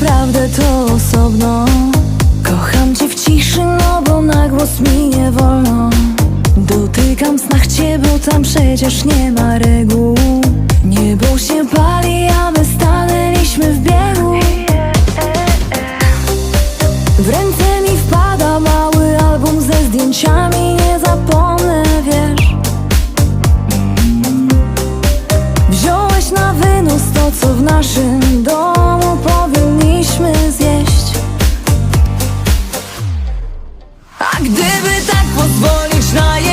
naprawdę to osobno. Kocham cię w ciszy, no bo na głos mi nie wolno. Dotykam snach cię, bo tam przecież nie ma reguł. Niebo się pali, gdyby tak pozwolić na jej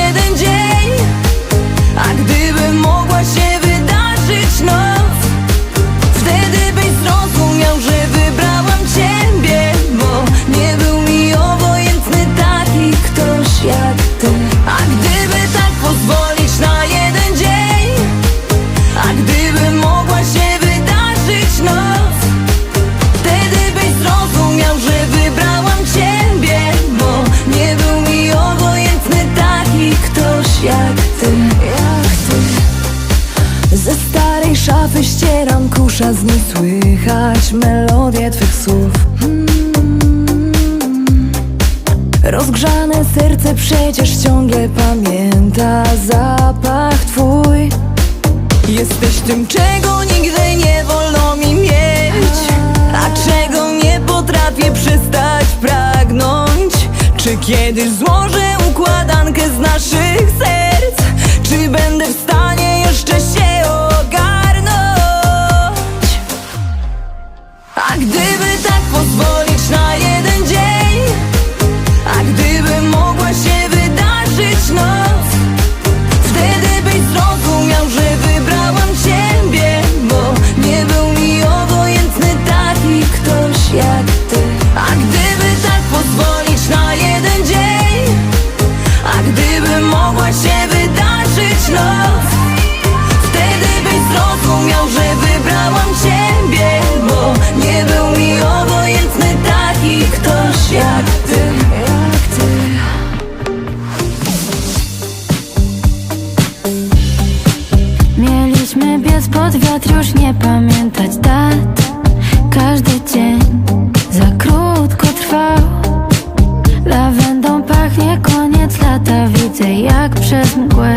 melodię Twych słów. Hmm. Rozgrzane serce przecież ciągle pamięta zapach Twój. Jesteś tym, czego nigdy nie wolno mi mieć. A czego nie potrafię przestać pragnąć. Czy kiedyś złożę układankę z naszych serc? Czy będę w Pod podwiatr już nie pamiętać dat. Każdy dzień za krótko trwał. Lawendą pachnie koniec lata. Widzę jak przez mgłę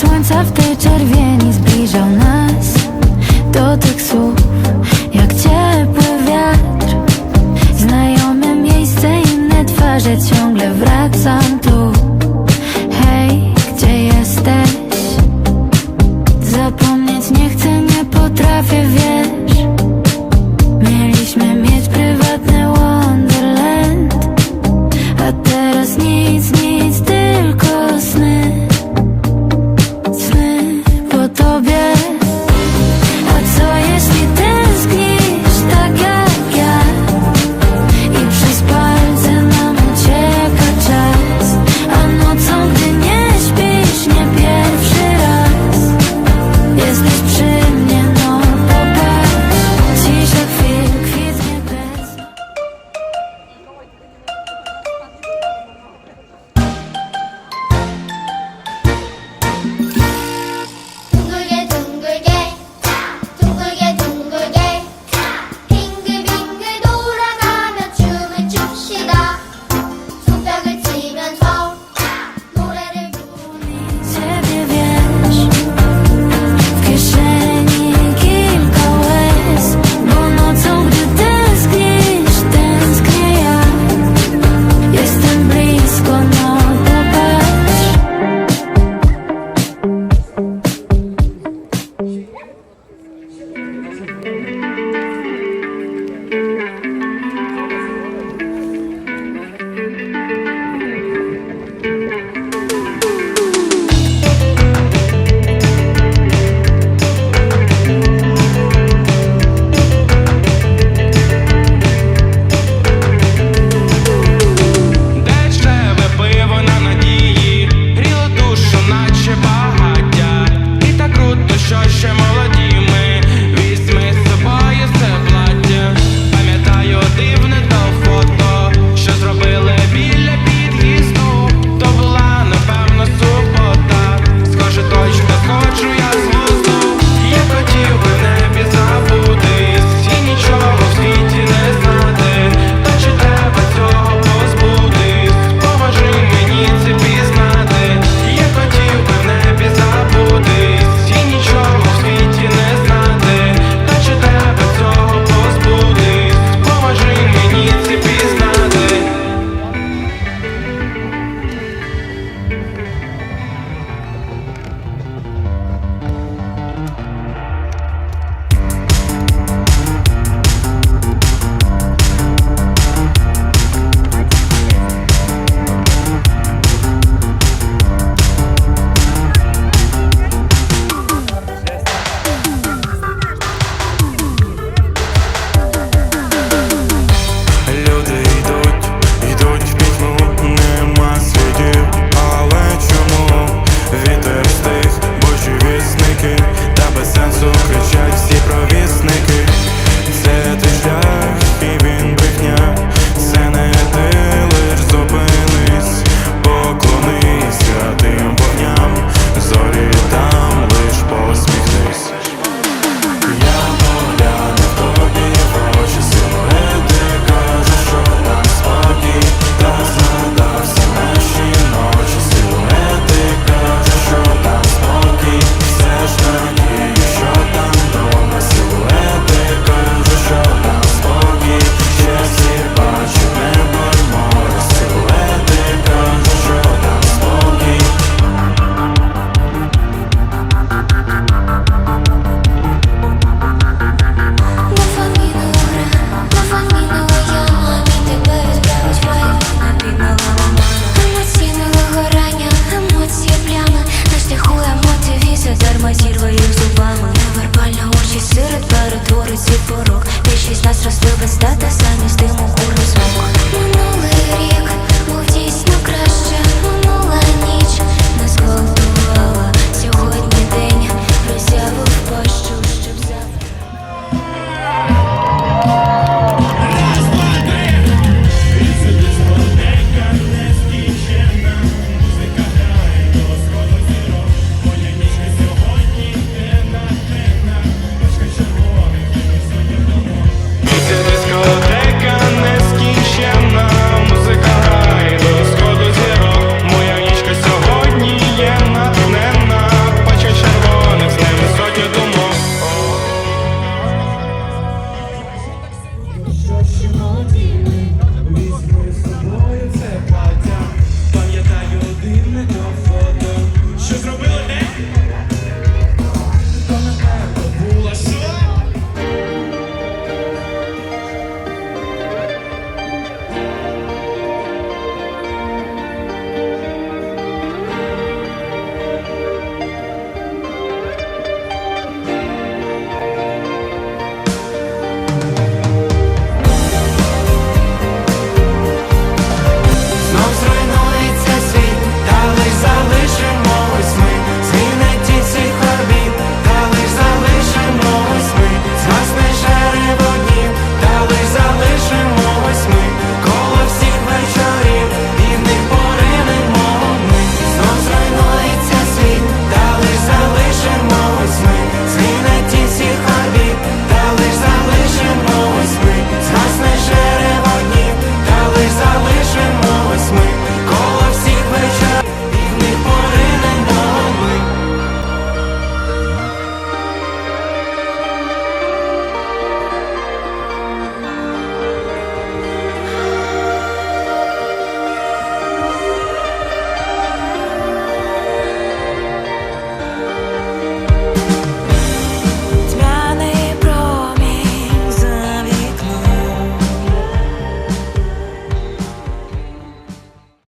Słońca w tej czerwieni zbliżał nas Do tych słów, jak ciepły wiatr. Znajome miejsce, inne twarze Ciągle wracam tu.